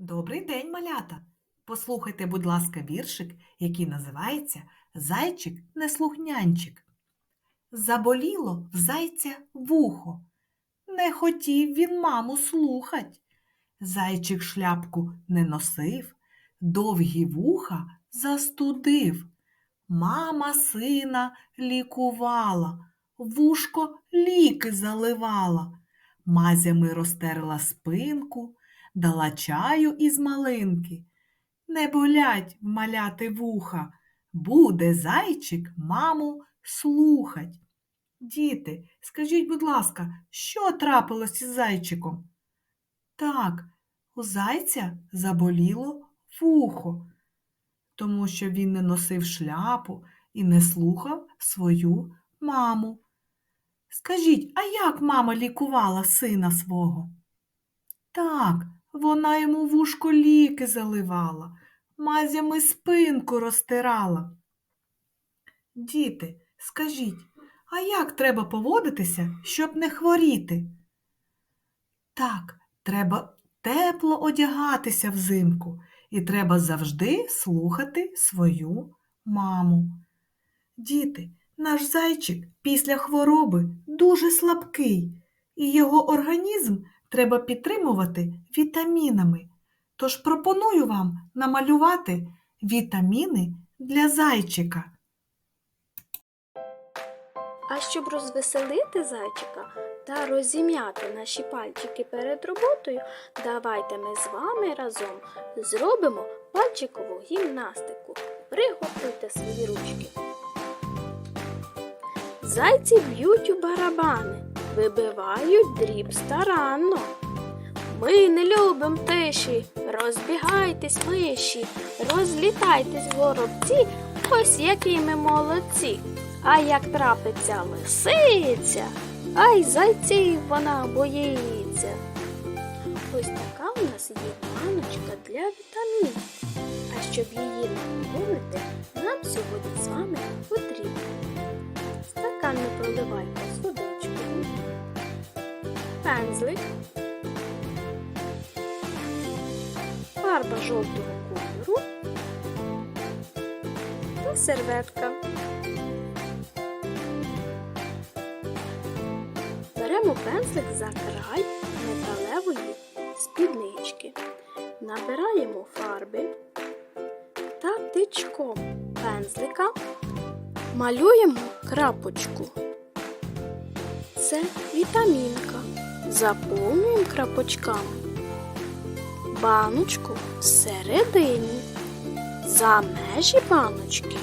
Добрий день, малята! Послухайте, будь ласка, віршик, який називається Зайчик неслухнянчик. Заболіло в зайця вухо. Не хотів він маму слухать. Зайчик шляпку не носив, довгі вуха застудив. Мама сина лікувала, вушко ліки заливала, мазями розтерла спинку, дала чаю із малинки. Не болять вмаляти вуха, буде зайчик маму слухать. Діти, скажіть, будь ласка, що трапилось із зайчиком? Так, у зайця заболіло вухо, тому що він не носив шляпу і не слухав свою маму. Скажіть, а як мама лікувала сина свого? Так, вона йому в ушко ліки заливала, мазями спинку розтирала. Діти, скажіть, а як треба поводитися, щоб не хворіти? Так, треба тепло одягатися взимку і треба завжди слухати свою маму. Діти, наш зайчик після хвороби дуже слабкий, і його організм треба підтримувати вітамінами. Тож пропоную вам намалювати вітаміни для зайчика. А щоб розвеселити зайчика та розім'яти наші пальчики перед роботою, давайте ми з вами разом зробимо пальчикову гімнастику. Приготуйте свої ручки. Зайці б'ють у барабани, вибивають дріб старанно. Ми не любимо тиші, розбігайтесь миші, розлітайтесь горобці, ось які ми молодці. А як трапиться лисиця, ай зайців вона боїться. Ось така у нас є баночка для вітамінів. А щоб її наповнити, нам сьогодні з вами потрібно. Стакан не проливайте з пензлик, фарба жовтого кольору та серветка. Беремо пензлик за край металевої спіднички, набираємо фарби та тичком пензлика малюємо крапочку. Це вітамінка. Заповнюємо крапочками. Баночку всередині. За межі баночки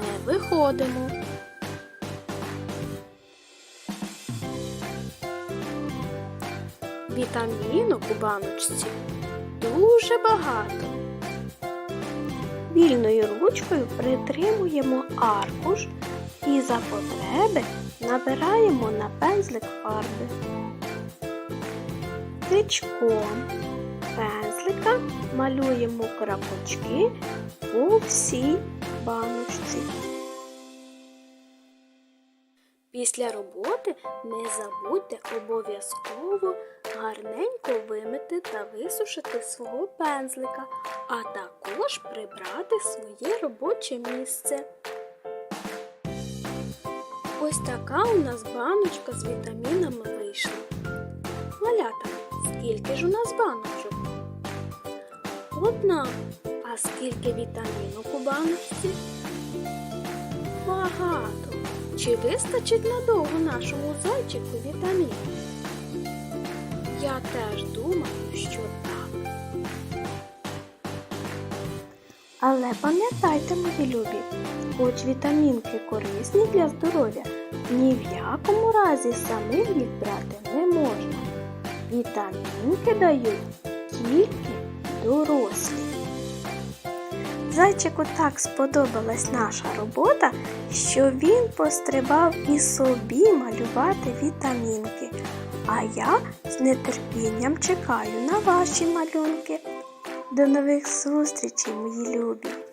не виходимо. Вітамінок у баночці дуже багато. Вільною ручкою притримуємо аркуш і за потреби набираємо на пензлик фарби. Тичком пензлика малюємо крапочки по всій баночці. Після роботи не забудьте обов'язково гарненько вимити та висушити свого пензлика, а також прибрати своє робоче місце. Ось така у нас баночка з вітамінами скільки ж у нас баночок? Одна. А скільки вітамінок у баночці? Багато. Чи вистачить надовго нашому зайчику вітамінів? Я теж думаю, що так. Але пам'ятайте, мої любі, хоч вітамінки корисні для здоров'я, ні в якому разі самих їх брати не можна. Вітамінки дають тільки дорослі. Зайчику так сподобалась наша робота, що він пострибав і собі малювати вітамінки. А я з нетерпінням чекаю на ваші малюнки. До нових зустрічей, мої любі!